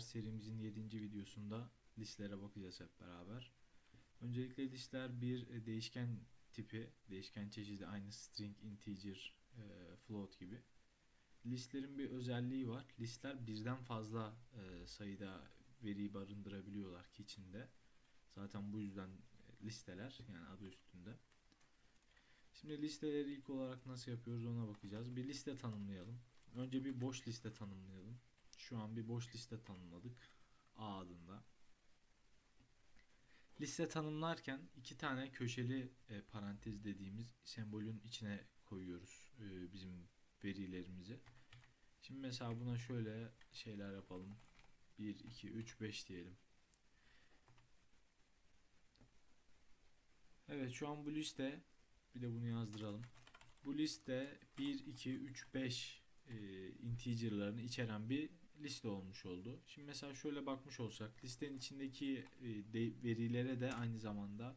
ders serimizin 7. videosunda listelere bakacağız hep beraber. Öncelikle listeler bir e, değişken tipi, değişken çeşidi aynı string, integer, e, float gibi. Listlerin bir özelliği var. Listler birden fazla e, sayıda veriyi barındırabiliyorlar ki içinde. Zaten bu yüzden listeler yani adı üstünde. Şimdi listeleri ilk olarak nasıl yapıyoruz ona bakacağız. Bir liste tanımlayalım. Önce bir boş liste tanımlayalım. Şu an bir boş liste tanımladık. A adında. Liste tanımlarken iki tane köşeli e, parantez dediğimiz sembolün içine koyuyoruz e, bizim verilerimizi. Şimdi mesela buna şöyle şeyler yapalım. 1, 2, 3, 5 diyelim. Evet şu an bu liste bir de bunu yazdıralım. Bu liste 1, 2, 3, 5 e, integer'larını içeren bir liste olmuş oldu. Şimdi mesela şöyle bakmış olsak listenin içindeki e, verilere de aynı zamanda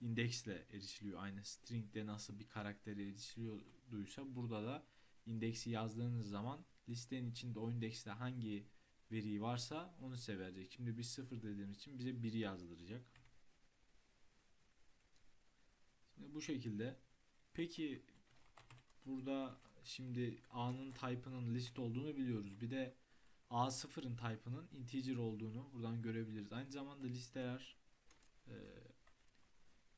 indeksle erişiliyor. Aynı string'de nasıl bir karaktere erişiliyorduysa burada da indeksi yazdığınız zaman listenin içinde o indekste hangi veri varsa onu size verecek. Şimdi biz sıfır dediğimiz için bize 1'i yazdıracak. Şimdi bu şekilde. Peki burada şimdi A'nın type'ının list olduğunu biliyoruz. Bir de A0'ın type'ının integer olduğunu buradan görebiliriz. Aynı zamanda listeler e,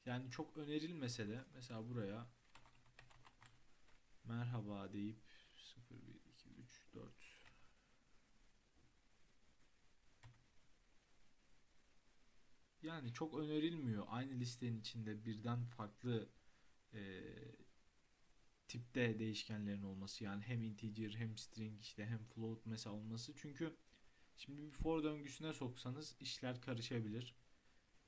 yani çok önerilmese de mesela buraya merhaba deyip 0 1 2 3 4 yani çok önerilmiyor aynı listenin içinde birden farklı e, tipte değişkenlerin olması yani hem integer hem string işte hem float mesela olması çünkü şimdi bir for döngüsüne soksanız işler karışabilir.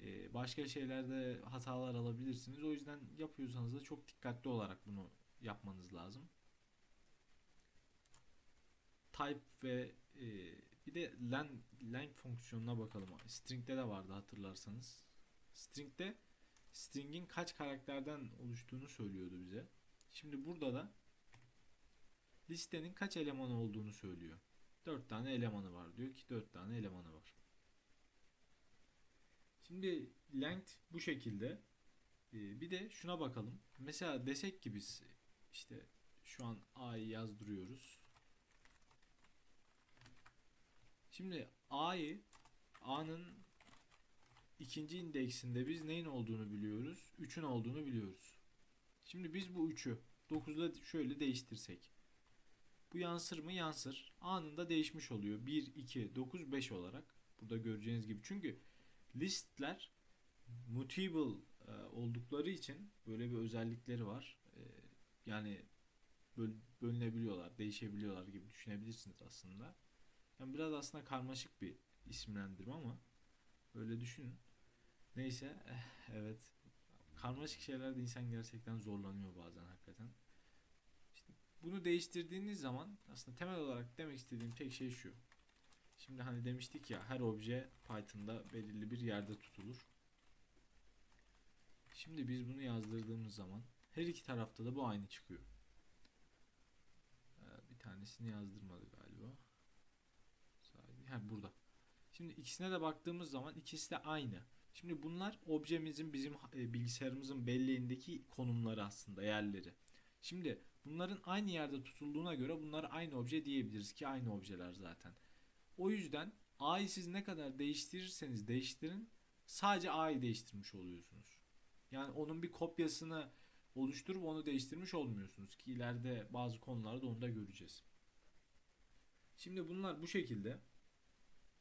Ee, başka şeylerde hatalar alabilirsiniz. O yüzden yapıyorsanız da çok dikkatli olarak bunu yapmanız lazım. Type ve e, bir de len, length fonksiyonuna bakalım. String'de de vardı hatırlarsanız. String'de string'in kaç karakterden oluştuğunu söylüyordu bize. Şimdi burada da listenin kaç eleman olduğunu söylüyor. 4 tane elemanı var diyor ki 4 tane elemanı var. Şimdi length bu şekilde. Ee, bir de şuna bakalım. Mesela desek ki biz işte şu an A'yı yazdırıyoruz. Şimdi A'yı A'nın ikinci indeksinde biz neyin olduğunu biliyoruz. 3'ün olduğunu biliyoruz. Şimdi biz bu 3'ü 9'da şöyle değiştirsek. Bu yansır mı? Yansır. Anında değişmiş oluyor. 1, 2, 9, 5 olarak. Burada göreceğiniz gibi. Çünkü listler mutable e, oldukları için böyle bir özellikleri var. E, yani böl bölünebiliyorlar, değişebiliyorlar gibi düşünebilirsiniz aslında. Yani biraz aslında karmaşık bir isimlendirme ama böyle düşünün. Neyse evet karmaşık şeylerde insan gerçekten zorlanıyor bazen hakikaten. İşte bunu değiştirdiğiniz zaman aslında temel olarak demek istediğim tek şey şu. Şimdi hani demiştik ya her obje Python'da belirli bir yerde tutulur. Şimdi biz bunu yazdırdığımız zaman her iki tarafta da bu aynı çıkıyor. Ee, bir tanesini yazdırmadı galiba. Ha burada. Şimdi ikisine de baktığımız zaman ikisi de aynı. Şimdi bunlar objemizin bizim e, bilgisayarımızın belleğindeki konumları aslında yerleri. Şimdi bunların aynı yerde tutulduğuna göre bunlar aynı obje diyebiliriz ki aynı objeler zaten. O yüzden A'yı siz ne kadar değiştirirseniz değiştirin sadece A'yı değiştirmiş oluyorsunuz. Yani onun bir kopyasını oluşturup onu değiştirmiş olmuyorsunuz ki ileride bazı konularda onu da göreceğiz. Şimdi bunlar bu şekilde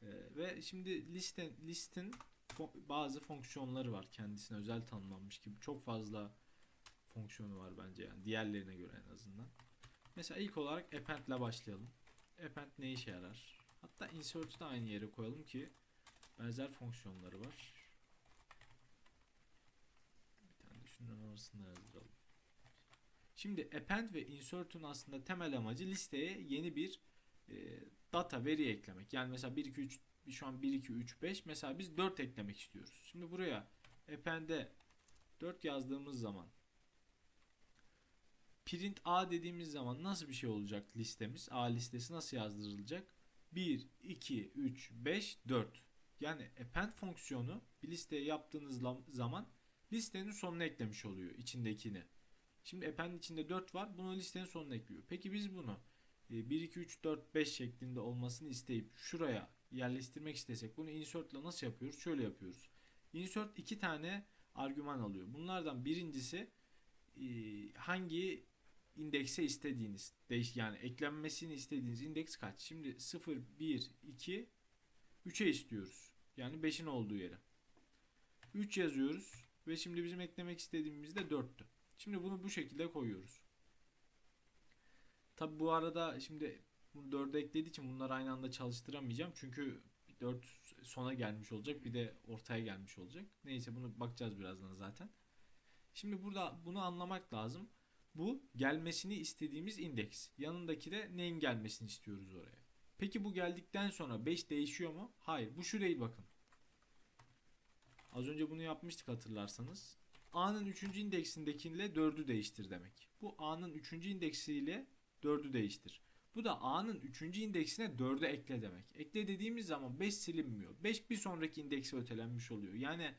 ee, ve şimdi liste, listin bazı fonksiyonları var kendisine özel tanımlanmış gibi çok fazla fonksiyonu var bence yani diğerlerine göre en azından. Mesela ilk olarak append ile başlayalım. Append ne işe yarar? Hatta insert'ü de aynı yere koyalım ki benzer fonksiyonları var. Bir tane şunların arasında yazdıralım. Şimdi append ve insert'ün aslında temel amacı listeye yeni bir e, data veri eklemek. Yani mesela 1 2 3 şu an 1 2 3 5 mesela biz 4 eklemek istiyoruz. Şimdi buraya append'e 4 yazdığımız zaman print a dediğimiz zaman nasıl bir şey olacak listemiz? A listesi nasıl yazdırılacak? 1, 2, 3, 5, 4. Yani append fonksiyonu bir listeye yaptığınız zaman listenin sonuna eklemiş oluyor içindekini. Şimdi append içinde 4 var. Bunu listenin sonuna ekliyor. Peki biz bunu 1, 2, 3, 4, 5 şeklinde olmasını isteyip şuraya yerleştirmek istesek bunu insert ile nasıl yapıyoruz? Şöyle yapıyoruz. Insert iki tane argüman alıyor. Bunlardan birincisi e, hangi indekse istediğiniz değiş yani eklenmesini istediğiniz indeks kaç? Şimdi 0 1 2 3'e istiyoruz. Yani 5'in olduğu yere. 3 yazıyoruz ve şimdi bizim eklemek istediğimiz de 4'tü. Şimdi bunu bu şekilde koyuyoruz. Tabi bu arada şimdi bunu 4'e eklediği için bunları aynı anda çalıştıramayacağım. Çünkü 4 sona gelmiş olacak bir de ortaya gelmiş olacak. Neyse bunu bakacağız birazdan zaten. Şimdi burada bunu anlamak lazım. Bu gelmesini istediğimiz indeks. Yanındaki de neyin gelmesini istiyoruz oraya. Peki bu geldikten sonra 5 değişiyor mu? Hayır. Bu şu değil bakın. Az önce bunu yapmıştık hatırlarsanız. A'nın 3. indeksindekiyle 4'ü değiştir demek. Bu A'nın 3. indeksiyle 4'ü değiştir. Bu da A'nın 3. indeksine 4'ü ekle demek. Ekle dediğimiz zaman 5 silinmiyor. 5 bir sonraki indekse ötelenmiş oluyor. Yani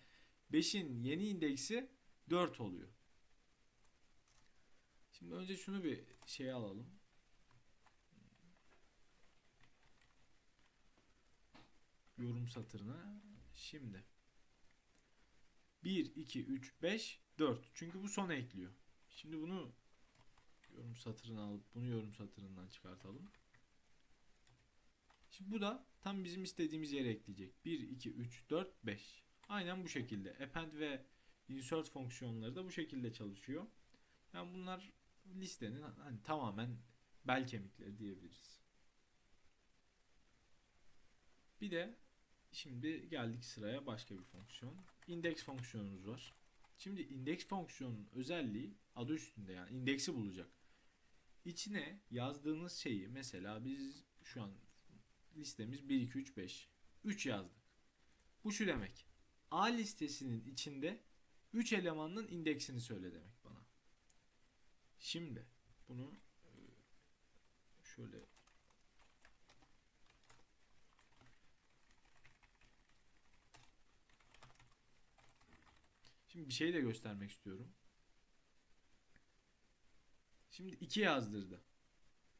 5'in yeni indeksi 4 oluyor. Şimdi önce şunu bir şey alalım. Yorum satırına. Şimdi 1, 2, 3, 5, 4. Çünkü bu sona ekliyor. Şimdi bunu yorum satırına alıp bunu yorum satırından çıkartalım. Şimdi bu da tam bizim istediğimiz yere ekleyecek. 1, 2, 3, 4, 5. Aynen bu şekilde. Append ve insert fonksiyonları da bu şekilde çalışıyor. Yani bunlar listenin hani tamamen bel kemikleri diyebiliriz. Bir de şimdi geldik sıraya başka bir fonksiyon. Index fonksiyonumuz var. Şimdi index fonksiyonun özelliği adı üstünde yani indeksi bulacak. İçine yazdığınız şeyi mesela biz şu an listemiz 1 2 3 5. 3 yazdık. Bu şu demek. A listesinin içinde 3 elemanın indeksini söyle demek bana. Şimdi bunu e, şöyle Şimdi bir şey de göstermek istiyorum. Şimdi 2 yazdırdı.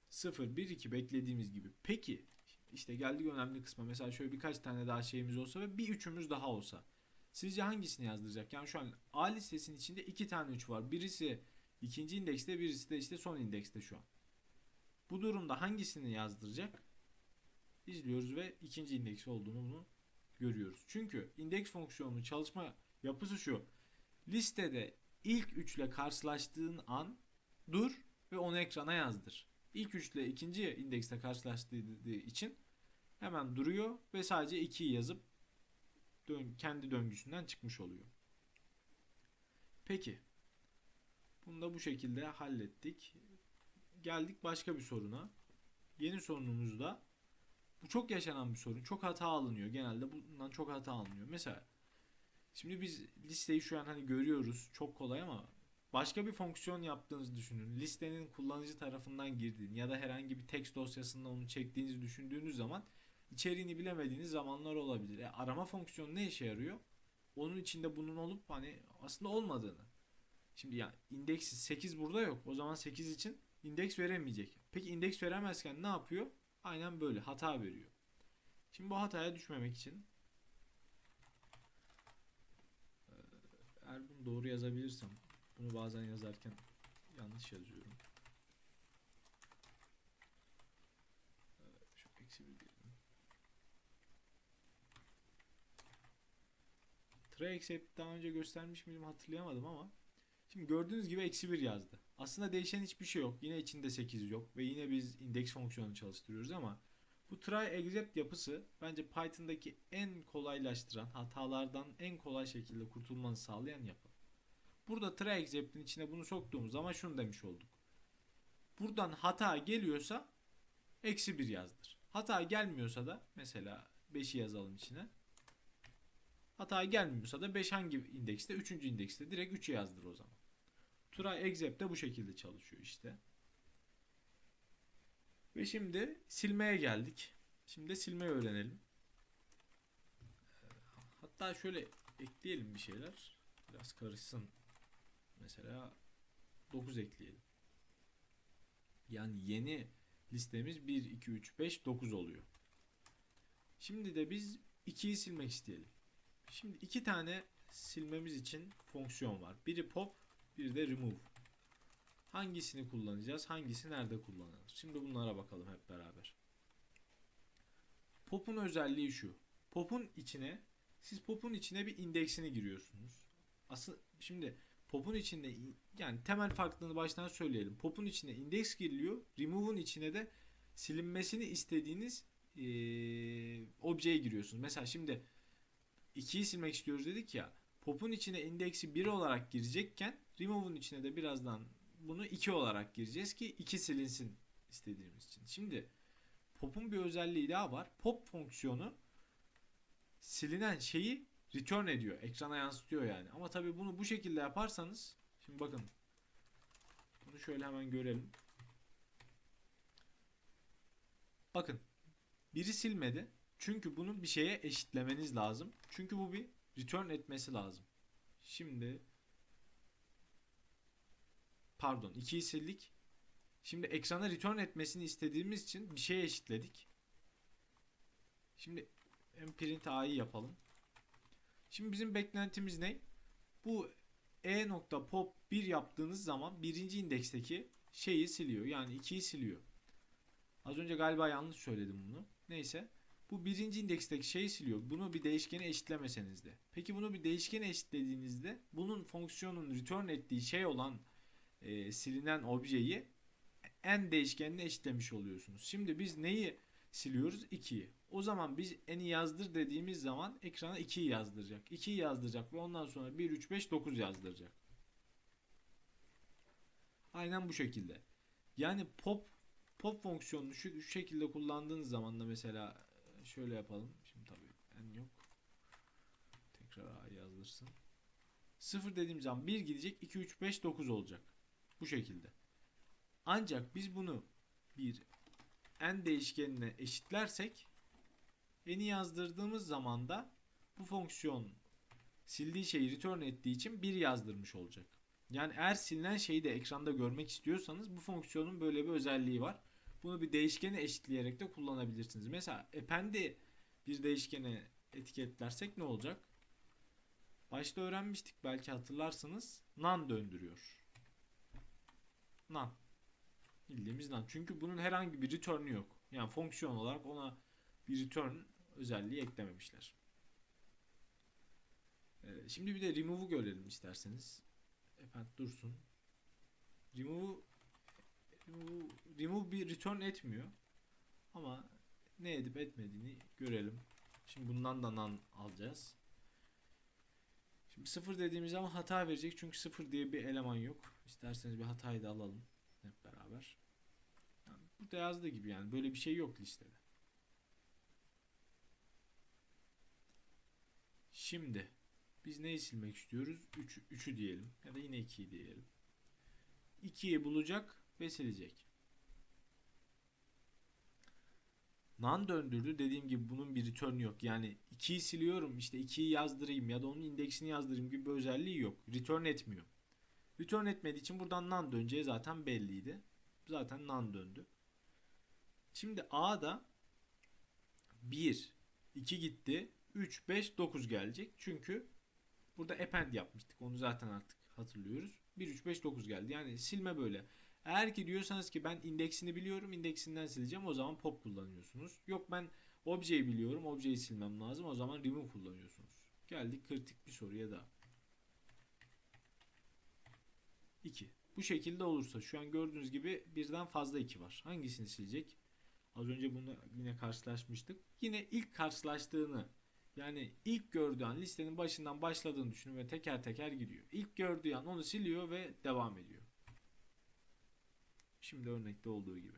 0 1 2 beklediğimiz gibi. Peki işte geldik önemli kısma. Mesela şöyle birkaç tane daha şeyimiz olsa ve bir üçümüz daha olsa. Sizce hangisini yazdıracak? Yani şu an A listesinin içinde iki tane 3 var. Birisi ikinci indekste birisi de işte son indekste şu an. Bu durumda hangisini yazdıracak? İzliyoruz ve ikinci indeks olduğunu bunu görüyoruz. Çünkü indeks fonksiyonunun çalışma yapısı şu. Listede ilk üçle karşılaştığın an dur ve onu ekrana yazdır. İlk üçle ikinci indekste karşılaştığı için hemen duruyor ve sadece 2'yi yazıp dön kendi döngüsünden çıkmış oluyor. Peki. Bunu da bu şekilde hallettik. Geldik başka bir soruna. Yeni sorunumuzda bu çok yaşanan bir sorun. Çok hata alınıyor. Genelde bundan çok hata alınıyor. Mesela şimdi biz listeyi şu an hani görüyoruz. Çok kolay ama başka bir fonksiyon yaptığınızı düşünün. Listenin kullanıcı tarafından girdiğini ya da herhangi bir text dosyasından onu çektiğinizi düşündüğünüz zaman içeriğini bilemediğiniz zamanlar olabilir. E, arama fonksiyonu ne işe yarıyor? Onun içinde bunun olup hani aslında olmadığını. Şimdi ya indeksi 8 burada yok. O zaman 8 için indeks veremeyecek. Peki indeks veremezken ne yapıyor? Aynen böyle hata veriyor. Şimdi bu hataya düşmemek için eğer bunu doğru yazabilirsem bunu bazen yazarken yanlış yazıyorum. Şu eksi bir diyelim. Try except daha önce göstermiş miydim hatırlayamadım ama Şimdi gördüğünüz gibi eksi 1 yazdı. Aslında değişen hiçbir şey yok. Yine içinde 8 yok ve yine biz index fonksiyonunu çalıştırıyoruz ama bu try except yapısı bence Python'daki en kolaylaştıran, hatalardan en kolay şekilde kurtulmanızı sağlayan yapı. Burada try except'in içine bunu soktuğumuz zaman şunu demiş olduk. Buradan hata geliyorsa eksi 1 yazdır. Hata gelmiyorsa da mesela 5'i yazalım içine. Hata gelmiyorsa da 5 hangi indekste? 3. indekste direkt 3'e yazdır o zaman. Try except de bu şekilde çalışıyor işte. Ve şimdi silmeye geldik. Şimdi silmeyi öğrenelim. Hatta şöyle ekleyelim bir şeyler. Biraz karışsın. Mesela 9 ekleyelim. Yani yeni listemiz 1, 2, 3, 5, 9 oluyor. Şimdi de biz 2'yi silmek isteyelim. Şimdi iki tane silmemiz için fonksiyon var. Biri pop, biri de remove. Hangisini kullanacağız? Hangisi nerede kullanılır? Şimdi bunlara bakalım hep beraber. Pop'un özelliği şu. Pop'un içine siz pop'un içine bir indeksini giriyorsunuz. Asıl şimdi pop'un içinde yani temel farklılığını baştan söyleyelim. Pop'un içine indeks giriliyor. Remove'un içine de silinmesini istediğiniz eee objeye giriyorsunuz. Mesela şimdi 2'yi silmek istiyoruz dedik ya. Pop'un içine indeksi 1 olarak girecekken remove'un içine de birazdan bunu 2 olarak gireceğiz ki 2 silinsin istediğimiz için. Şimdi pop'un bir özelliği daha var. Pop fonksiyonu silinen şeyi return ediyor. Ekrana yansıtıyor yani. Ama tabii bunu bu şekilde yaparsanız şimdi bakın bunu şöyle hemen görelim. Bakın biri silmedi. Çünkü bunu bir şeye eşitlemeniz lazım. Çünkü bu bir return etmesi lazım. Şimdi pardon 2'yi sildik. Şimdi ekrana return etmesini istediğimiz için bir şeye eşitledik. Şimdi print a'yı yapalım. Şimdi bizim beklentimiz ne? Bu e nokta pop 1 yaptığınız zaman birinci indeksteki şeyi siliyor. Yani 2'yi siliyor. Az önce galiba yanlış söyledim bunu. Neyse. Bu birinci indeksteki şeyi siliyor. Bunu bir değişkene eşitlemeseniz de. Peki bunu bir değişkene eşitlediğinizde bunun fonksiyonun return ettiği şey olan e, silinen objeyi n değişkenine eşitlemiş oluyorsunuz. Şimdi biz neyi siliyoruz? 2'yi. O zaman biz n'i yazdır dediğimiz zaman ekrana 2'yi yazdıracak. 2'yi yazdıracak ve ondan sonra 1, 3, 5, 9 yazdıracak. Aynen bu şekilde. Yani pop pop fonksiyonunu şu, şu şekilde kullandığınız zaman da mesela şöyle yapalım. Şimdi tabii n yok. Tekrar a yazdırsın. 0 dediğim zaman 1 gidecek. 2, 3, 5, 9 olacak. Bu şekilde. Ancak biz bunu bir n değişkenine eşitlersek n'i yazdırdığımız zaman da bu fonksiyon sildiği şeyi return ettiği için 1 yazdırmış olacak. Yani eğer silinen şeyi de ekranda görmek istiyorsanız bu fonksiyonun böyle bir özelliği var. Bunu bir değişkene eşitleyerek de kullanabilirsiniz. Mesela append'i bir değişkene etiketlersek ne olacak? Başta öğrenmiştik belki hatırlarsınız. None döndürüyor. None. Bildiğimiz none. Çünkü bunun herhangi bir return'ü yok. Yani fonksiyon olarak ona bir return özelliği eklememişler. Ee, şimdi bir de remove'u görelim isterseniz. Append dursun. Remove remove, remove bir return etmiyor. Ama ne edip etmediğini görelim. Şimdi bundan da none alacağız. Şimdi sıfır dediğimiz zaman hata verecek çünkü sıfır diye bir eleman yok. İsterseniz bir hatayı da alalım hep beraber. Yani burada yazdığı gibi yani böyle bir şey yok listede. Şimdi biz neyi silmek istiyoruz? 3 üç, 3'ü diyelim ya da yine 2'yi diyelim. 2'yi bulacak ve silecek. Nan döndürdü. Dediğim gibi bunun bir return yok. Yani 2'yi siliyorum işte 2'yi yazdırayım ya da onun indeksini yazdırayım gibi bir özelliği yok. Return etmiyor. Return etmediği için buradan nan döneceği zaten belliydi. Zaten nan döndü. Şimdi A'da 1, 2 gitti. 3, 5, 9 gelecek. Çünkü burada append yapmıştık. Onu zaten artık hatırlıyoruz. 1, 3, 5, 9 geldi. Yani silme böyle. Eğer ki diyorsanız ki ben indeksini biliyorum, indeksinden sileceğim o zaman pop kullanıyorsunuz. Yok ben objeyi biliyorum, objeyi silmem lazım o zaman remove kullanıyorsunuz. Geldik kritik bir soruya da. 2. Bu şekilde olursa şu an gördüğünüz gibi birden fazla 2 var. Hangisini silecek? Az önce bunu yine karşılaşmıştık. Yine ilk karşılaştığını yani ilk gördüğü an listenin başından başladığını düşünün ve teker teker gidiyor. İlk gördüğü an onu siliyor ve devam ediyor. Şimdi örnekte olduğu gibi.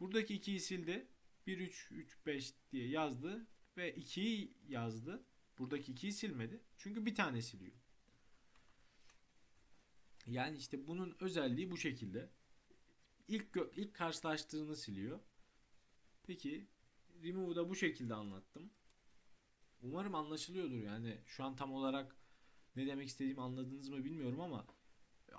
Buradaki 2'yi sildi. 1, 3, 3, 5 diye yazdı ve 2'yi yazdı. Buradaki 2'yi silmedi. Çünkü bir tane siliyor. Yani işte bunun özelliği bu şekilde. İlk ilk karşılaştığını siliyor. Peki remove'u da bu şekilde anlattım. Umarım anlaşılıyordur yani. Şu an tam olarak ne demek istediğimi anladınız mı bilmiyorum ama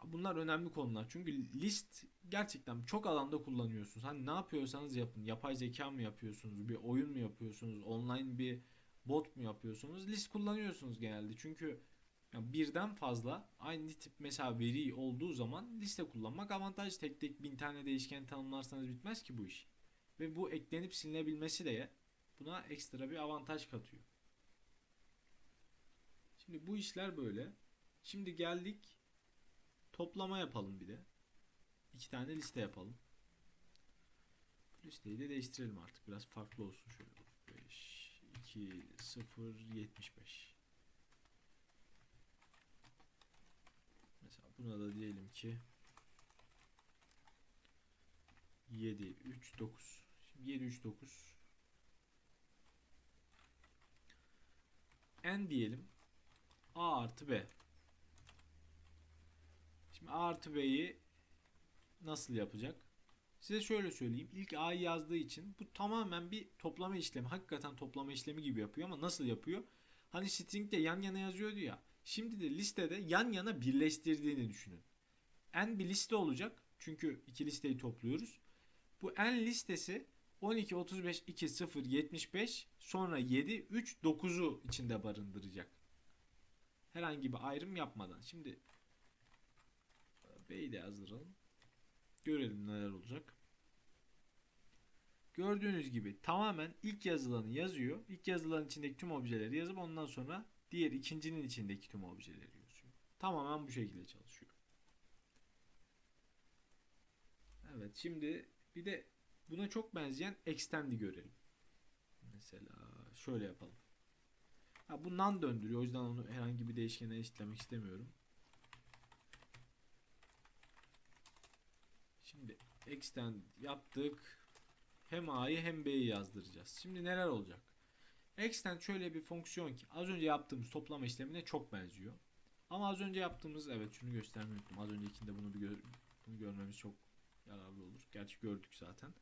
bunlar önemli konular. Çünkü list gerçekten çok alanda kullanıyorsunuz. Hani ne yapıyorsanız yapın. Yapay zeka mı yapıyorsunuz? Bir oyun mu yapıyorsunuz? Online bir bot mu yapıyorsunuz? List kullanıyorsunuz genelde. Çünkü birden fazla aynı tip mesela veri olduğu zaman liste kullanmak avantaj. Tek tek bin tane değişken tanımlarsanız bitmez ki bu iş. Ve bu eklenip silinebilmesi de buna ekstra bir avantaj katıyor. Şimdi bu işler böyle. Şimdi geldik toplama yapalım bir de. İki tane liste yapalım. Bu listeyi de değiştirelim artık. Biraz farklı olsun şöyle. 5 2 0 75. Mesela buna da diyelim ki 7 3 9. Şimdi 7 3 9 n diyelim. A artı B. Şimdi A artı B'yi nasıl yapacak? Size şöyle söyleyeyim. İlk A'yı yazdığı için bu tamamen bir toplama işlemi. Hakikaten toplama işlemi gibi yapıyor ama nasıl yapıyor? Hani string'de yan yana yazıyordu ya. Şimdi de listede yan yana birleştirdiğini düşünün. N bir liste olacak. Çünkü iki listeyi topluyoruz. Bu N listesi 12, 35, 2, 0, 75 sonra 7, 3, 9'u içinde barındıracak. Herhangi bir ayrım yapmadan. Şimdi B'yi de yazdıralım. Görelim neler olacak. Gördüğünüz gibi tamamen ilk yazılanı yazıyor. İlk yazılan içindeki tüm objeleri yazıp ondan sonra diğer ikincinin içindeki tüm objeleri yazıyor. Tamamen bu şekilde çalışıyor. Evet şimdi bir de buna çok benzeyen extend'i görelim. Mesela şöyle yapalım. Ha, bu döndürüyor. O yüzden onu herhangi bir değişkene eşitlemek istemiyorum. Şimdi extend yaptık. Hem A'yı hem B'yi yazdıracağız. Şimdi neler olacak? Extend şöyle bir fonksiyon ki az önce yaptığımız toplama işlemine çok benziyor. Ama az önce yaptığımız evet şunu göstermeyi unuttum. Az öncekinde bunu bir gör, bunu görmemiz çok yararlı olur. Gerçi gördük zaten.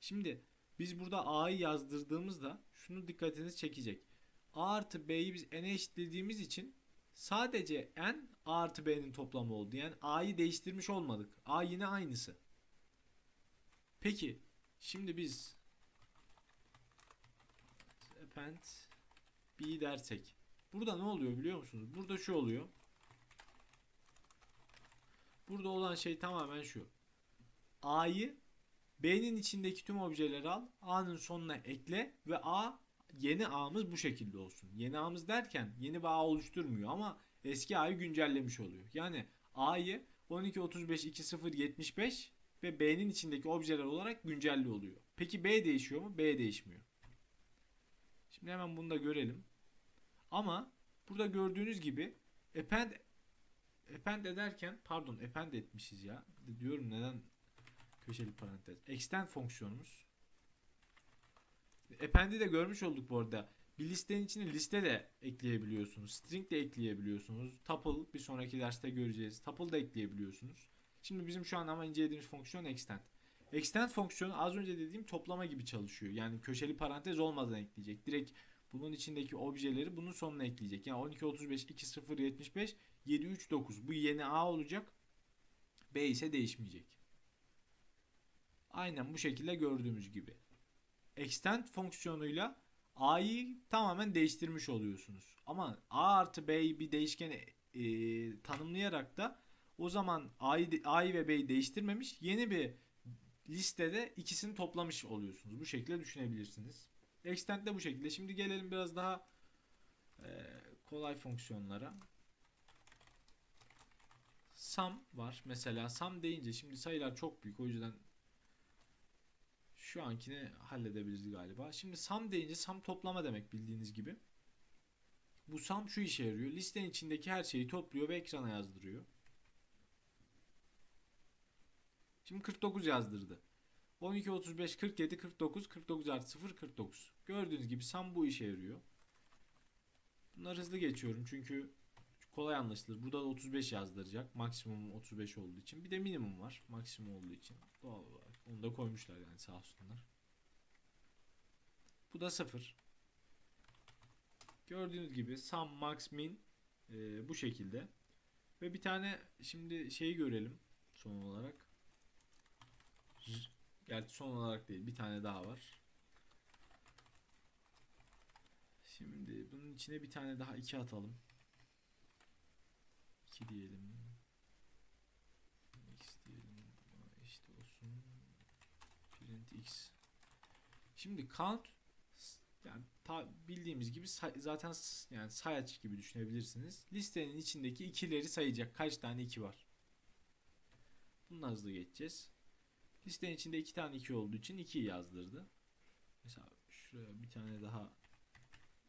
Şimdi biz burada A'yı yazdırdığımızda şunu dikkatinizi çekecek. A artı B'yi biz N'e eşitlediğimiz için sadece N A artı B'nin toplamı oldu. Yani A'yı değiştirmiş olmadık. A yine aynısı. Peki şimdi biz append B dersek burada ne oluyor biliyor musunuz? Burada şu oluyor. Burada olan şey tamamen şu. A'yı B'nin içindeki tüm objeleri al. A'nın sonuna ekle ve A yeni A'mız bu şekilde olsun. Yeni A'mız derken yeni bir A oluşturmuyor ama eski A'yı güncellemiş oluyor. Yani A'yı 12, 35, 2, 0, 75 ve B'nin içindeki objeler olarak güncelli oluyor. Peki B değişiyor mu? B değişmiyor. Şimdi hemen bunu da görelim. Ama burada gördüğünüz gibi append append ederken pardon append etmişiz ya. Diyorum neden köşeli parantez. Extend fonksiyonumuz. Append'i de görmüş olduk bu arada. Bir listenin içine liste de ekleyebiliyorsunuz. String de ekleyebiliyorsunuz. Tuple bir sonraki derste göreceğiz. Tuple da ekleyebiliyorsunuz. Şimdi bizim şu an ama incelediğimiz fonksiyon extend. Extend fonksiyonu az önce dediğim toplama gibi çalışıyor. Yani köşeli parantez olmadan ekleyecek. Direkt bunun içindeki objeleri bunun sonuna ekleyecek. Yani 12, 35, 2, 0, 75, 7, 3, 9. Bu yeni A olacak. B ise değişmeyecek. Aynen bu şekilde gördüğümüz gibi. Extend fonksiyonuyla A'yı tamamen değiştirmiş oluyorsunuz. Ama A artı B'yi bir değişken e, tanımlayarak da o zaman A'yı, A'yı ve B'yi değiştirmemiş yeni bir listede ikisini toplamış oluyorsunuz. Bu şekilde düşünebilirsiniz. Extend de bu şekilde. Şimdi gelelim biraz daha e, kolay fonksiyonlara. Sum var. Mesela sum deyince şimdi sayılar çok büyük. O yüzden şu ankini halledebiliriz galiba. Şimdi sum deyince sum toplama demek bildiğiniz gibi. Bu sum şu işe yarıyor. Listenin içindeki her şeyi topluyor ve ekrana yazdırıyor. Şimdi 49 yazdırdı. 12, 35, 47, 49, 49 artı 0, 49. Gördüğünüz gibi sum bu işe yarıyor. Bunları hızlı geçiyorum çünkü kolay anlaşılır. Burada da 35 yazdıracak. Maksimum 35 olduğu için. Bir de minimum var. Maksimum olduğu için. Doğal olarak. Onu da koymuşlar yani sağ olsunlar. Bu da 0. Gördüğünüz gibi sum max min e, bu şekilde. Ve bir tane şimdi şeyi görelim son olarak. Gerçi son olarak değil bir tane daha var. Şimdi bunun içine bir tane daha 2 atalım. 2 diyelim. X diyelim. İşte olsun. Print X. Şimdi count yani ta bildiğimiz gibi say- zaten yani sayaç gibi düşünebilirsiniz. Listenin içindeki ikileri sayacak. Kaç tane 2 var? Bunu hızlı geçeceğiz. Listenin içinde iki tane 2 olduğu için 2'yi yazdırdı. Mesela şuraya bir tane daha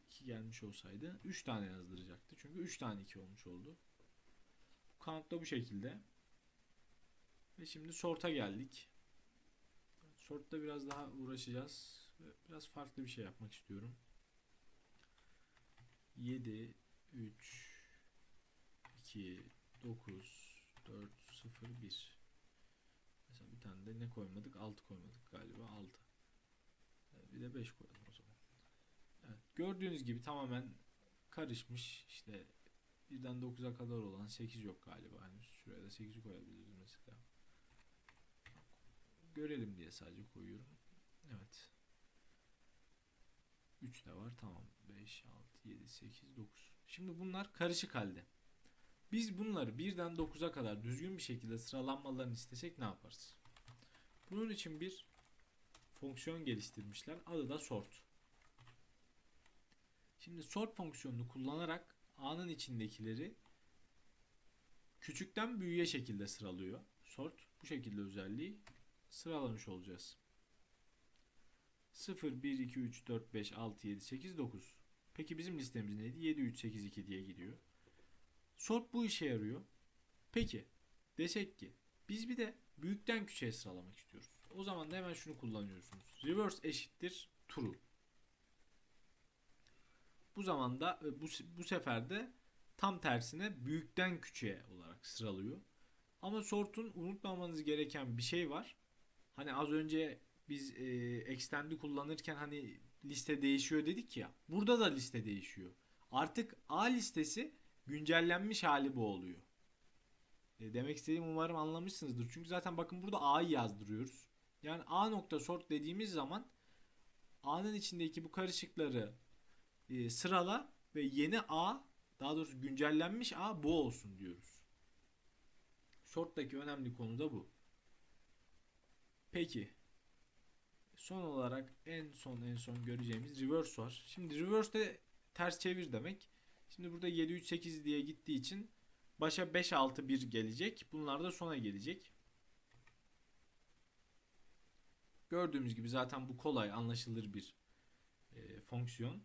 2 gelmiş olsaydı 3 tane yazdıracaktı. Çünkü 3 tane 2 olmuş oldu. Count da bu şekilde. Ve şimdi sort'a geldik. Sort'ta biraz daha uğraşacağız. Biraz farklı bir şey yapmak istiyorum. 7 3 2 9 4 0 1 Mesela bir tane de ne koymadık? 6 koymadık galiba. 6. Bir de 5 koyalım o zaman. Evet, gördüğünüz gibi tamamen karışmış. İşte birden 9'a kadar olan 8 yok galiba henüz. Şuraya da 8'i koyabiliriz mesela. Görelim diye sadece koyuyorum. Evet. 3 de var. Tamam. 5, 6, 7, 8, 9. Şimdi bunlar karışık halde. Biz bunları birden 9'a kadar düzgün bir şekilde sıralanmalarını istesek ne yaparız? Bunun için bir fonksiyon geliştirmişler. Adı da sort. Şimdi sort fonksiyonunu kullanarak A'nın içindekileri küçükten büyüğe şekilde sıralıyor. Sort bu şekilde özelliği sıralamış olacağız. 0, 1, 2, 3, 4, 5, 6, 7, 8, 9. Peki bizim listemiz neydi? 7, 3, 8, 2 diye gidiyor. Sort bu işe yarıyor. Peki desek ki biz bir de büyükten küçüğe sıralamak istiyoruz. O zaman da hemen şunu kullanıyorsunuz. Reverse eşittir true. Bu zaman da e, bu, bu sefer de tam tersine büyükten küçüğe olarak sıralıyor. Ama sort'un unutmamanız gereken bir şey var. Hani az önce biz e, extend'i kullanırken hani liste değişiyor dedik ya. Burada da liste değişiyor. Artık A listesi güncellenmiş hali bu oluyor. E, demek istediğim umarım anlamışsınızdır. Çünkü zaten bakın burada A'yı yazdırıyoruz. Yani A nokta sort dediğimiz zaman A'nın içindeki bu karışıkları e, sırala ve yeni A daha doğrusu güncellenmiş A bu olsun diyoruz. Sort'taki önemli konu da bu. Peki son olarak en son en son göreceğimiz reverse var. Şimdi reverse de ters çevir demek. Şimdi burada 7 3 8 diye gittiği için başa 5 6 1 gelecek. Bunlar da sona gelecek. Gördüğümüz gibi zaten bu kolay anlaşılır bir e, fonksiyon.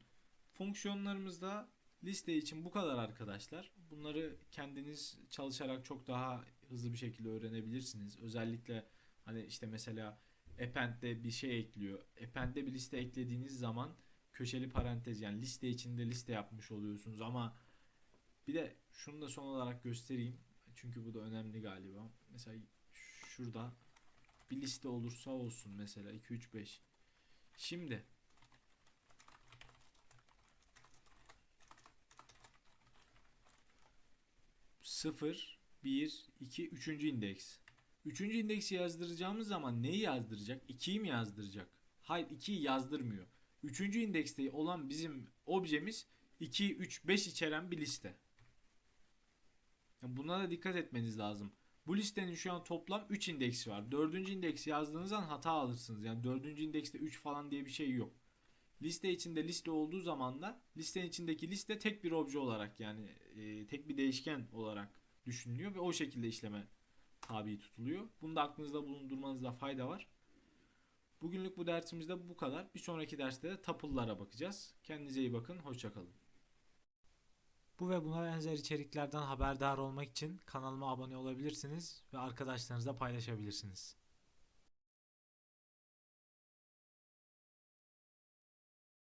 Fonksiyonlarımızda liste için bu kadar arkadaşlar. Bunları kendiniz çalışarak çok daha hızlı bir şekilde öğrenebilirsiniz. Özellikle hani işte mesela append'de bir şey ekliyor. Append'de bir liste eklediğiniz zaman köşeli parantez yani liste içinde liste yapmış oluyorsunuz ama bir de şunu da son olarak göstereyim. Çünkü bu da önemli galiba. Mesela şurada bir liste olursa olsun mesela 2 3 5. Şimdi sıfır, bir, iki, üçüncü indeks. Üçüncü indeksi yazdıracağımız zaman neyi yazdıracak? 2'yi mi yazdıracak? Hayır 2'yi yazdırmıyor. Üçüncü indekste olan bizim objemiz 2, 3, 5 içeren bir liste. Buna da dikkat etmeniz lazım. Bu listenin şu an toplam 3 indeksi var. Dördüncü indeksi yazdığınız zaman hata alırsınız. Yani dördüncü indekste 3 falan diye bir şey yok. Liste içinde liste olduğu zaman da listenin içindeki liste tek bir obje olarak yani e, tek bir değişken olarak düşünülüyor ve o şekilde işleme tabi tutuluyor. Bunu da aklınızda bulundurmanızda fayda var. Bugünlük bu dersimizde bu kadar. Bir sonraki derste de tuple'lara bakacağız. Kendinize iyi bakın. Hoşçakalın. Bu ve buna benzer içeriklerden haberdar olmak için kanalıma abone olabilirsiniz ve arkadaşlarınızla paylaşabilirsiniz.